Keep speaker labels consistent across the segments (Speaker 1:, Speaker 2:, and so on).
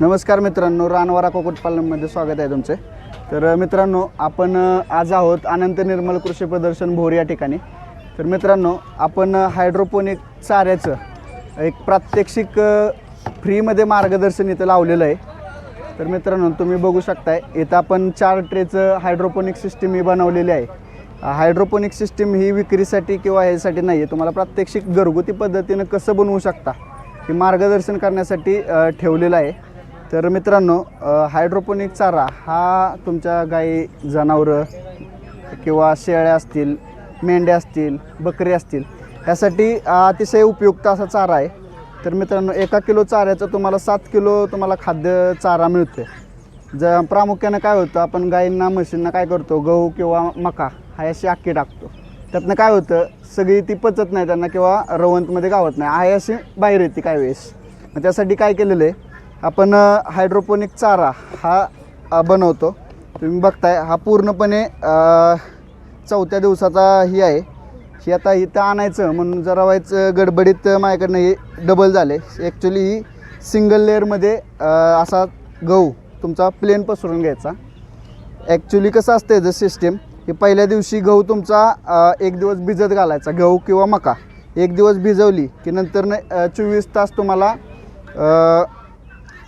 Speaker 1: नमस्कार मित्रांनो रानवारा कुक्कुटपालनमध्ये स्वागत आहे तुमचे. तर मित्रांनो आपण आज आहोत अनंत निर्मल कृषी प्रदर्शन भोर या ठिकाणी. तर मित्रांनो आपण हायड्रोपोनिक चाऱ्याचं एक प्रात्यक्षिक फ्रीमध्ये मार्गदर्शन इथं लावलेलं आहे. तर मित्रांनो तुम्ही बघू शकताय इथं आपण चार ट्रेचं हायड्रोपोनिक सिस्टीम ही बनवलेली आहे. हायड्रोपोनिक सिस्टीम ही विक्रीसाठी किंवा ह्यासाठी नाही आहे तुम्हाला प्रात्यक्षिक घरगुती पद्धतीनं कसं बनवू शकता हे मार्गदर्शन करण्यासाठी ठेवलेलं आहे. तर मित्रांनो हायड्रोपोनिक चारा हा तुमच्या गाई जनावरं किंवा शेळ्या असतील मेंढ्या असतील बकरी असतील यासाठी अतिशय उपयुक्त असा चारा आहे. तर मित्रांनो एका किलो चाऱ्याचं तुम्हाला सात किलो तुम्हाला खाद्य चारा मिळतो ज प्रामुख्यानं काय होतं आपण गाईंना म्हशींना काय करतो गहू किंवा मका हा अशी अख्खी टाकतो. त्यातनं काय होतं सगळी ती पचत नाही त्यांना किंवा रवंतमध्ये गावत नाही आहे अशी बाहेर येते काय वेळेस. मग त्यासाठी काय केलेलं आहे आपण हायड्रोपोनिक चारा हा बनवतो. तुम्ही बघताय हा पूर्णपणे चौथ्या दिवसाचा ही आहे. ही आता इथं आणायचं म्हणून जरा व्हायचं गडबडीत माझ्याकडनं हे डबल झाले. ॲक्च्युली ही सिंगल लेअरमध्ये असा गहू तुमचा प्लेन पसरून घ्यायचा. ॲक्च्युली कसं असतं याचं सिस्टीम की पहिल्या दिवशी गहू तुमचा एक दिवस भिजत घालायचा गहू किंवा मका. एक दिवस भिजवली की नंतर चोवीस तास तुम्हाला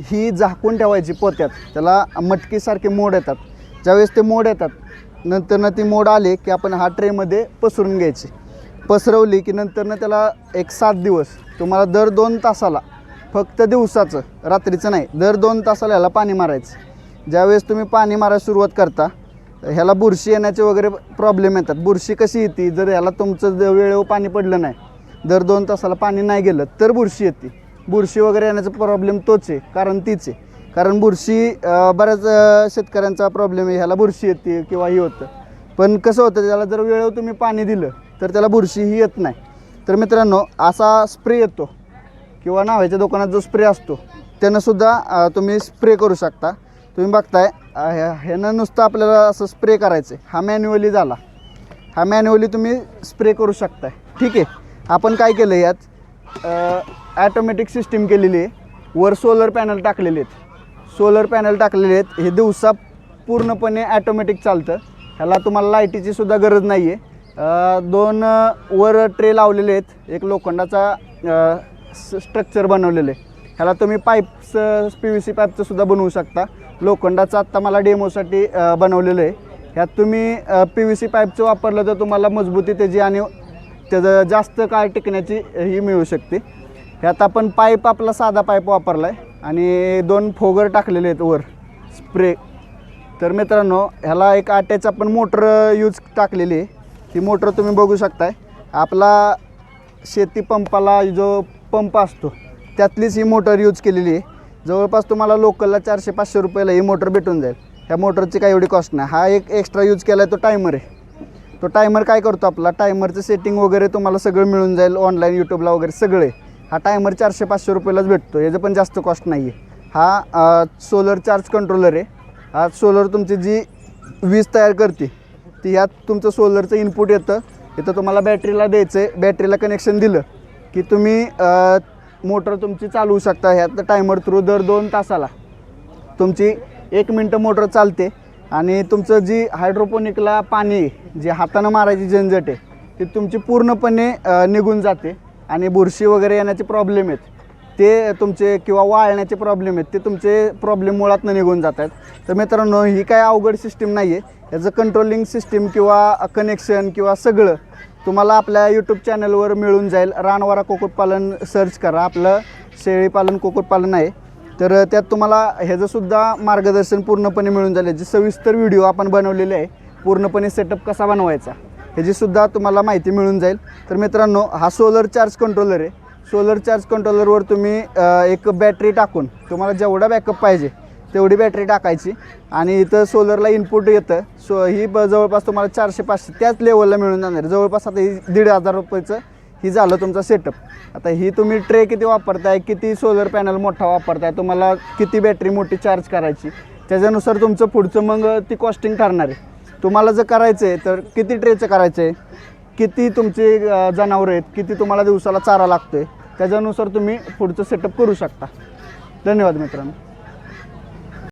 Speaker 1: ही झाकून ठेवायची पोत्यात. त्याला मटकीसारखे मोड येतात. ज्यावेळेस ते मोड येतात नंतरनं ती मोड आले की आपण हा ट्रेमध्ये पसरून घ्यायची. पसरवली की नंतरनं त्याला एक सात दिवस तुम्हाला दर दोन तासाला फक्त दिवसाचं रात्रीचं नाही दर दोन तासाला ह्याला पाणी मारायचं. ज्यावेळेस तुम्ही पाणी मारायला सुरुवात करता ह्याला बुरशी येण्याचे वगैरे प्रॉब्लेम येतात. बुरशी कशी येते? जर ह्याला तुमचं वेळेवर पाणी पडलं नाही दर दोन तासाला पाणी नाही गेलं तर बुरशी येते. बुरशी वगैरे येण्याचा प्रॉब्लेम तोच आहे कारण तीच आहे. कारण बुरशी बऱ्याच शेतकऱ्यांचा प्रॉब्लेम आहे ह्याला बुरशी येते किंवा ही होतं. पण कसं होतं त्याला जर वेळेवर तुम्ही पाणी दिलं तर त्याला बुरशी ही येत नाही. तर मित्रांनो असा स्प्रे येतो किंवा नावाच्या दुकानात जो स्प्रे असतो त्यांनासुद्धा तुम्ही स्प्रे करू शकता. तुम्ही बघताय ह्या- ह्यानं नुसतं आपल्याला असं स्प्रे करायचं आहे हा मॅन्युअली झाला. हा मॅन्युअली तुम्ही स्प्रे करू शकताय. ठीक आहे? आपण काय केलं यात? ॲटोमॅटिक सिस्टीम केलेली आहे. वर सोलर पॅनल टाकलेले आहेत. सोलर पॅनल टाकलेले आहेत. हे दिवसा पूर्णपणे ॲटोमॅटिक चालतं. ह्याला तुम्हाला लाईटीची सुद्धा गरज नाही आहे दोन वर ट्रे लावलेले आहेत. एक लोखंडाचा स्ट्रक्चर बनवलेलं आहे. ह्याला तुम्ही पाईप्स पी व्ही सी पाईपचं सुद्धा बनवू शकता. लोखंडाचं आत्ता मला डेमोसाठी बनवलेलं आहे. ह्यात तुम्ही पी व्ही सी पाईपचं वापरलं तर तुम्हाला मजबूती त्याची आणि त्याचं जास्त काळ टिकण्याची ही मिळू शकते. ह्यात आपण पाईप आपला साधा पाईप वापरला आहे आणि दोन फोगर टाकलेले आहेत वर स्प्रे. तर मित्रांनो ह्याला एक आट्याचा आपण मोटर यूज टाकलेली आहे. ही मोटर तुम्ही बघू शकताय. आपला शेती पंपाला जो पंप असतो त्यातलीच ही मोटर यूज केलेली आहे. जवळपास तुम्हाला लोकलला चारशे पाचशे रुपयाला ही मोटर भेटून जाईल. ह्या मोटरची काही एवढी कॉस्ट नाही. हा एक एक्स्ट्रा यूज केला आहे तो टायमर आहे. तो टायमर काय करतो आपला? टायमरचं सेटिंग वगैरे तुम्हाला सगळं मिळून जाईल. ऑनलाईन यूट्यूबला वगैरे सगळे. हा टायमर चारशे पाचशे रुपयालाच भेटतो. याचं पण जास्त कॉस्ट नाही आहे हा सोलर चार्ज कंट्रोलर आहे. हा सोलर तुमची जी वीज तयार करते ती ह्यात तुमचं सोलरचं इनपुट येतं. इथं तुम्हाला बॅटरीला द्यायचं आहे बॅटरीला कनेक्शन दिलं की तुम्ही मोटर तुमची चालवू शकता. ह्यात टायमर थ्रू दर दोन तासाला. तुमची एक मिनटं मोटर चालते आणि तुमचं जी हायड्रोपोनिकला पाणी आहे, जे हातानं मारायची झंझट आहे ती तुमची पूर्णपणे निघून जाते. आणि बुरशी वगैरे येण्याचे प्रॉब्लेम आहेत. ते तुमचे किंवा वाळण्याचे प्रॉब्लेम आहेत. ते तुमचे प्रॉब्लेम मुळातनं निघून जात आहेत तर मित्रांनो ही काय अवघड सिस्टीम नाही आहे याचं कंट्रोलिंग सिस्टीम किंवा कनेक्शन किंवा सगळं तुम्हाला आपल्या यूट्यूब चॅनलवर मिळून जाईल. रानवारा कुक्कुटपालन सर्च करा. आपलं शेळीपालन कुक्कुटपालन आहे. तर त्यात तुम्हाला ह्याचंसुद्धा मार्गदर्शन पूर्णपणे मिळून जाईल. जे सविस्तर व्हिडिओ आपण बनवलेले आहे. पूर्णपणे सेटअप कसा बनवायचा? ह्याचीसुद्धा तुम्हाला माहिती मिळून जाईल. तर मित्रांनो हा सोलर चार्ज कंट्रोलर आहे. सोलर चार्ज कंट्रोलरवर तुम्ही एक बॅटरी टाकून तुम्हाला जेवढा बॅकअप पाहिजे तेवढी बॅटरी टाकायची. आणि इथं सोलरला इनपुट येतं. सो ही ब जवळपास तुम्हाला चारशे पाचशे त्याच लेवलला मिळून जाणार आहे. जवळपास आता ही दीड हजार रुपयाचं ही झालं तुमचा सेटअप आता ही तुम्ही ट्रे किती वापरताय किती सोलर पॅनल मोठा वापरताय तुम्हाला किती बॅटरी मोठी चार्ज करायची त्याच्यानुसार तुमचं पुढचं मग ती कॉस्टिंग ठरणार आहे. तुम्हाला जर करायचं आहे तर किती ट्रेचं करायचं आहे किती तुमचे जनावरं आहेत? किती तुम्हाला दिवसाला चारा लागतो आहे त्याच्यानुसार तुम्ही पुढचं सेटअप करू शकता. धन्यवाद मित्रांनो.